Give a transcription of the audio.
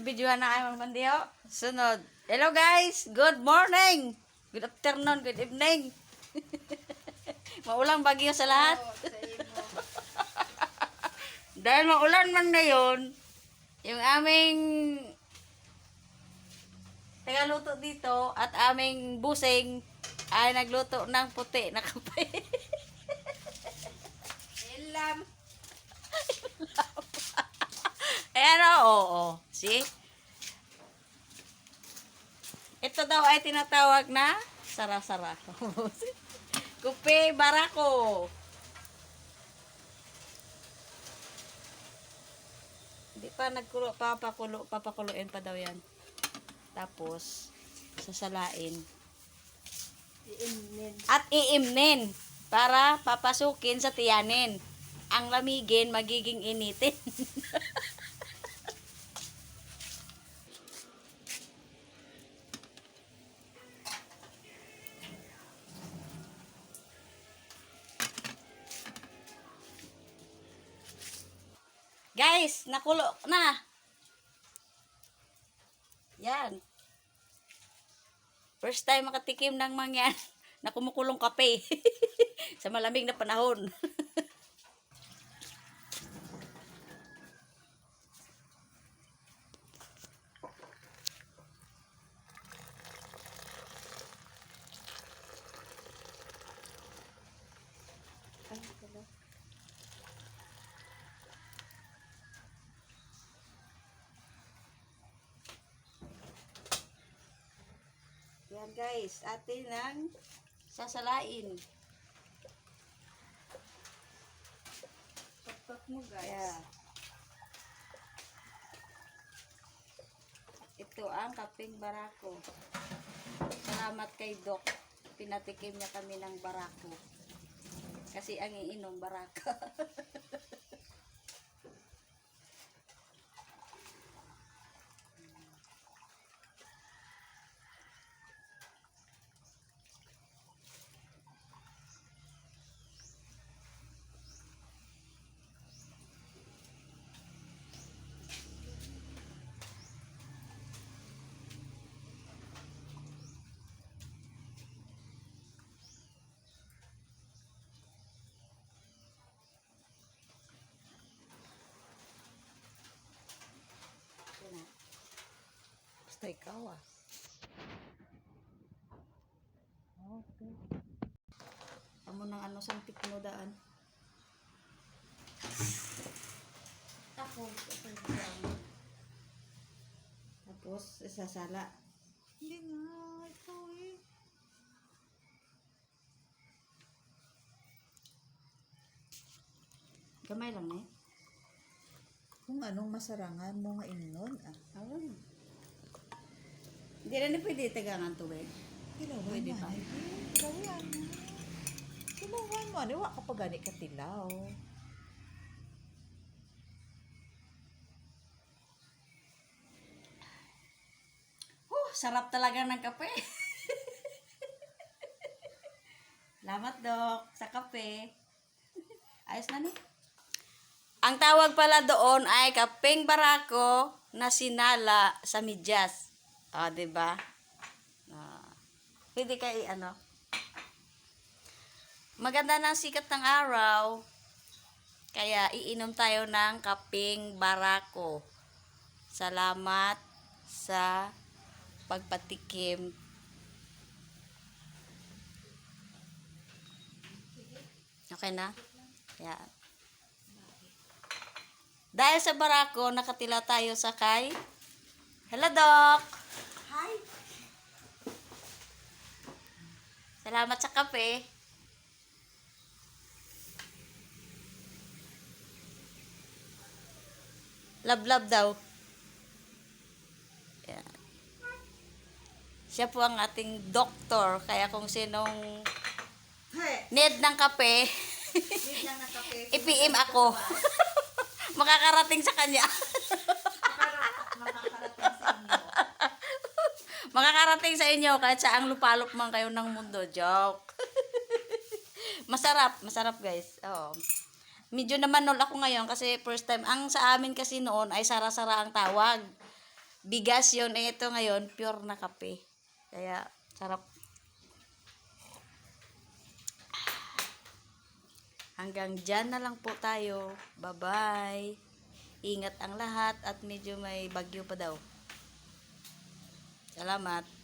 Videohan na kayo magpandiyo. Sunod. Hello guys! Good morning! Good afternoon, good evening. Maulang bagyo sa lahat. Dahil maulan man na yun, yung aming tagaluto dito at aming busing ay nagluto ng puti na kape. Ilam. Ayan o, oo. oo. See? Ito daw ay tinatawag na sara-sara. Kupe barako. Hindi pa nagkulo, papakulo, papakuluin pa daw yan. Tapos, sasalain. Iimnin. At iimnin para papasukin sa tiyanin. Ang lamigin, magiging initin. Guys, nakulo na. Yan. First time makatikim ng mangyan na kumukulong kape sa malamig na panahon. Yan guys, atin ang sasalain. Pakpak mo guys. Yeah. Ito ang kaping barako. Salamat kay Doc. Pinatikim niya kami ng barako. Kasi ang iinom baraka. Ito na. Basta ikaw ah. Okay. Amo ng ano sang tiknodaan. Ako, ito lang. Tapos isasala. Hindi nga, ikaw eh. Gamay lang eh. Kung anong masarangan mo nga ingnon ah. Ayun. Hindi na pwede tagangan tubig. Kilawan Pwede man. pa. Kilawan mo. Kilawan mo. Ano, wa ka pa gani ka tilaw. Huh, sarap talaga ng kape. Salamat, Dok, sa kape. Ayos na ni. Ang tawag pala doon ay kapeng barako na sinala sa midyas. O, di ba? Ah. Pwede kay ano. Maganda ang sikat ng araw. Kaya iinom tayo ng kapeng barako. Salamat sa pagpatikim. Okay na? Yan. Dahil sa barako, nakatila tayo sa kay... Hello, Doc! Hi! Salamat sa kape. Love-love daw. Yan. Siya po ang ating doktor. Kaya kung sinong Hey! need ng kape, Need lang ng kape. i-PM ako. Makakarating sa kanya. makakarating sa inyo kahit saang lupalop man kayo ng mundo. Joke. masarap, masarap guys. Oh. Medyo naman nol ako ngayon kasi first time. Ang sa amin kasi noon ay sara-sara ang tawag. Bigas yon eh, ito ngayon, pure na kape. Kaya, sarap. Hanggang dyan na lang po tayo. Bye-bye. Ingat ang lahat at medyo may bagyo pa daw. Salamat.